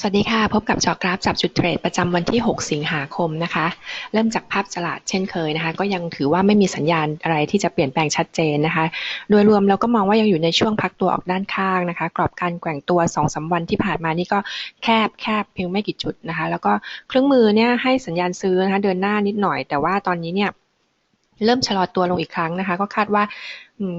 สวัสดีค่ะ พบกับจอกราฟจับจุดเทรดประจำวันที่ 6 สิงหาคมนะคะ เริ่มจากภาพตลาดเช่นเคยนะคะ ก็ยังถือว่าไม่มีสัญญาณอะไรที่จะเปลี่ยนแปลงชัดเจนนะคะ โดยรวมเราก็มองว่ายังอยู่ในช่วงพักตัวออกด้านข้างนะคะ กรอบการแกว่งตัว2อสวันที่ผ่านมานี่ก็แคบแคบเพียงไม่กี่จุดนะคะ แล้วก็เครื่องมือเนี่ยให้สัญญาณซื้อนะคะเดินหน้านิดหน่อย แต่ว่าตอนนี้เนี่ย เริ่มชะลอตัวลงอีกครั้งนะคะ ก็คาดว่า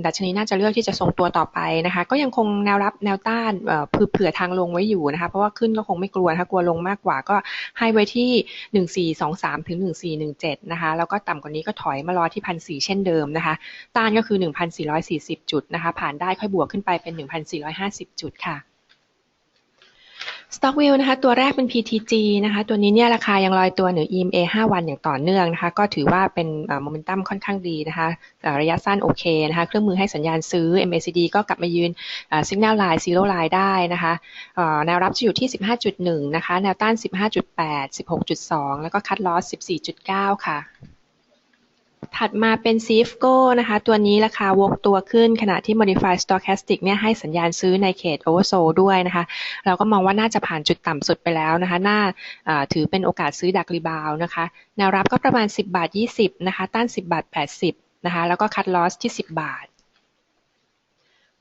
ดัชนีน่าจะเลือกที่จะทรงตัวต่อไปนะคะ ก็ยังคงแนวรับแนวต้านเผื่อทางลงไว้อยู่นะคะ เพราะว่าขึ้นก็คงไม่กลัวนะคะกลัวลงมากกว่าก็ให้ไว้ที่ 1423 ถึง 1417 นะคะ แล้วก็ต่ำกว่านี้ก็ถอยมารอที่ 1,400 เช่นเดิมนะคะ ต้านก็คือ 1,440 จุดนะคะ ผ่านได้ค่อยบวกขึ้นไปเป็น 1,450 จุดค่ะ Stockview นะคะตัวแรกเป็น PTG นะคะตัวนี้เนี่ยราคายังลอยตัวเหนือ EMA 5 วันอย่างต่อเนื่องนะคะก็ถือว่าเป็นโมเมนตัมค่อนข้างดีนะคะระยะสั้นโอเคนะคะเครื่องมือให้สัญญาณซื้อ MACD ก็กลับมายืน Signal Line Zero Line ได้นะคะแนวรับจะอยู่ที่ 15.1 นะคะแนวต้าน 15.8 16.2 แล้วก็คัดลอส 14.9 ค่ะ ถัดมาเป็นซีฟโก้นะคะ ตัวนี้ราคาวกตัวขึ้นขณะที่ Modified Stochastic เนี่ยให้สัญญาณซื้อในเขต Oversold ด้วยนะคะ เราก็มองว่าน่าจะผ่านจุดต่ำสุดไปแล้วนะคะ น่าถือเป็นโอกาสซื้อดักรีบาวนะคะ แนวรับก็ประมาณ 10 บาท 20 นะคะ ต้าน 10 บาท 80 นะคะ แล้วก็คัดลอสที่ 10 บาท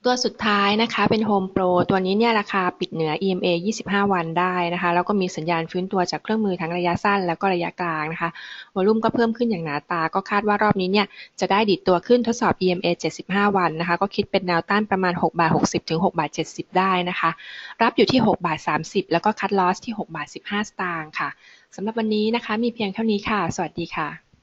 ตัวสุดท้ายนะคะเป็น Home Pro ตัวนี้เนี่ยราคาปิดเหนือ EMA 25 วันได้นะคะ แล้วก็มีสัญญาณฟื้นตัวจากเครื่องมือทั้งระยะสั้น แล้วก็ระยะกลางนะคะวอลุ่มก็เพิ่มขึ้นอย่างหนาตา ก็คาดว่ารอบนี้เนี่ยจะได้ดิดตัวขึ้นทดสอบ EMA 75 วันนะคะ ก็คิดเป็นแนวต้านประมาณ6บาท60ถึง6บาท70 ได้นะคะ รับอยู่ที่6บาท30 แล้วก็คัดลอสที่6บาท15 สตางค์ค่ะสำหรับวันนี้นะคะ มีเพียงเท่านี้ค่ะ สวัสดีค่ะ